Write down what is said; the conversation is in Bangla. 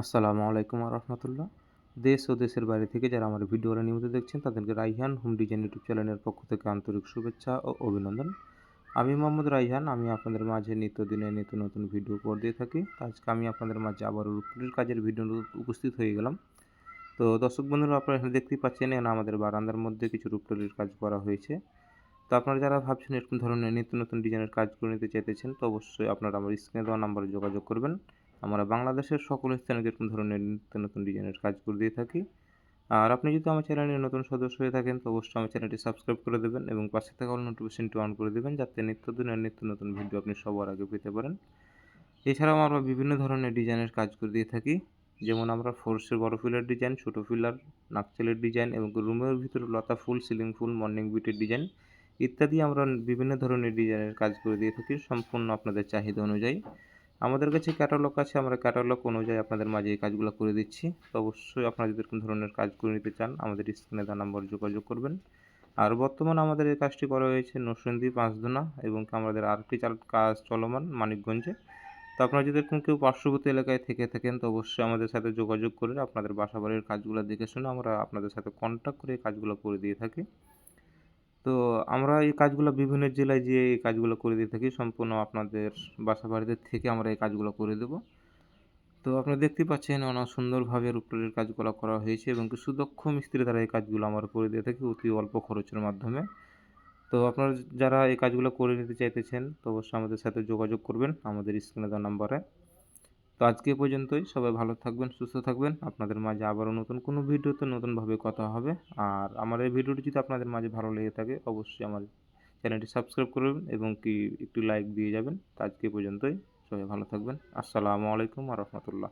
আসসালামু আলাইকুম রহমতুল্লাহ। দেশ ও দেশের বাইরে থেকে যারা আমার ভিডিওটা নিয়মিত দেখছেন, তাদেরকে রাইহান হোম ডিজাইন ইউটিউব চ্যানেলের পক্ষ থেকে আন্তরিক শুভেচ্ছা ও অভিনন্দন। আমি মোহাম্মদ রাইহান, আমি আপনাদের মাঝে নিত্যদিনে নিত্য নতুন ভিডিও করে দিয়ে থাকি। আজকে আমি আপনাদের মাঝে আবার রূপপুরের কাজের ভিডিও উপস্থিত হয়ে গেলাম। তো দর্শক বন্ধুরা, আপনারা এখানে দেখতেই পাচ্ছেন, এখানে আমাদের বারান্দার মধ্যে কিছু রূপটলির কাজ করা হয়েছে। তো আপনারা যারা ভাবছেন এরকম ধরনের নিত্য নতুন ডিজাইনের কাজ করে নিতে চাইতেছেন, তো অবশ্যই আপনারা আমার স্ক্রিনে দেওয়া নাম্বারে যোগাযোগ করবেন। আমরা বাংলাদেশের সকল স্থানে এরকম ধরনের নিত্য নতুন ডিজাইনের কাজ করে দিয়ে থাকি। আর আপনি যদি আমার চ্যানেলের নতুন সদস্য হয়ে থাকেন, তো অবশ্যই আমার চ্যানেলটি সাবস্ক্রাইব করে দেবেন এবং পাশে থাকা নোটিফিকেশনটি অন করে দেবেন, যাতে নিত্য দিনের নিত্য নতুন ভিডিও আপনি সবার আগে পেতে পারেন। এছাড়াও আমরা বিভিন্ন ধরনের ডিজাইনের কাজ করে দিয়ে থাকি। যেমন আমরা ফোর্সের বড় ফিলার ডিজাইন, ছোটো ফিলার, নাকচেলের ডিজাইন এবং রুমের ভিতরে লতা ফুল, সিলিং ফুল, মর্নিং বিউটির ডিজাইন ইত্যাদি আমরা বিভিন্ন ধরনের ডিজাইনের কাজ করে দিয়ে থাকি। সম্পূর্ণ আপনাদের চাহিদা অনুযায়ী। আমাদের কাছে ক্যাটালগ আছে, আমরা ক্যাটালগ অনুযায়ী আপনাদের মাঝে এই কাজগুলো করে দিচ্ছি। তো অবশ্যই আপনারা যদি এরকম ধরনের কাজ করে নিতে চান, আমাদের স্ক্রিনে দেওয়া নাম্বার যোগাযোগ করবেন। আর বর্তমানে আমাদের এই কাজটি করা হয়েছে নরসিংদী, পাঁচদোনা এবং আমাদের আরেকটি চাল কাজ চলমান মানিকগঞ্জে। তো আপনারা যদি এরকম কেউ পার্শ্ববর্তী এলাকায় থেকে থাকেন, তো অবশ্যই আমাদের সাথে যোগাযোগ করে আপনাদের বাসা বাড়ির কাজগুলো দেখে শুনে আমরা আপনাদের সাথে কন্ট্যাক্ট করে কাজগুলো করে দিয়ে থাকি। তো আমরা এই কাজগুলো বিভিন্ন জেলায় যেয়ে এই কাজগুলো করে দিয়ে থাকি। সম্পূর্ণ আপনাদের বাসা বাড়িতে থেকে আমরা এই কাজগুলো করে দেব। তো আপনারা দেখতে পাচ্ছেন অনেক সুন্দরভাবে রূপটলির কাজগুলো করা হয়েছে এবং সুদক্ষ মিস্ত্রি দ্বারা এই কাজগুলো আমরা করে দিয়ে থাকি অতি অল্প খরচের মাধ্যমে। তো আপনারা যারা এই কাজগুলো করে নিতে চাইতেছেন তো অবশ্যই আমাদের সাথে যোগাযোগ করবেন। আমাদের স্ক্রিনে দেওয়া নাম্বারে তো আজকে পর্যন্তই। সবাই ভালো থাকবেন, সুস্থ থাকবেন। আপনাদের মাঝে আবারও নতুন কোনো ভিডিওতে নতুনভাবে কথা হবে। আর আমার এই ভিডিওটি যদি আপনাদের মাঝে ভালো লেগে থাকে, অবশ্যই আমার চ্যানেলটি সাবস্ক্রাইব করবেন এবং কি একটু লাইক দিয়ে যাবেন। তো আজকে পর্যন্তই। সবাই ভালো থাকবেন। আসসালামু আলাইকুম রহমতুল্লাহ।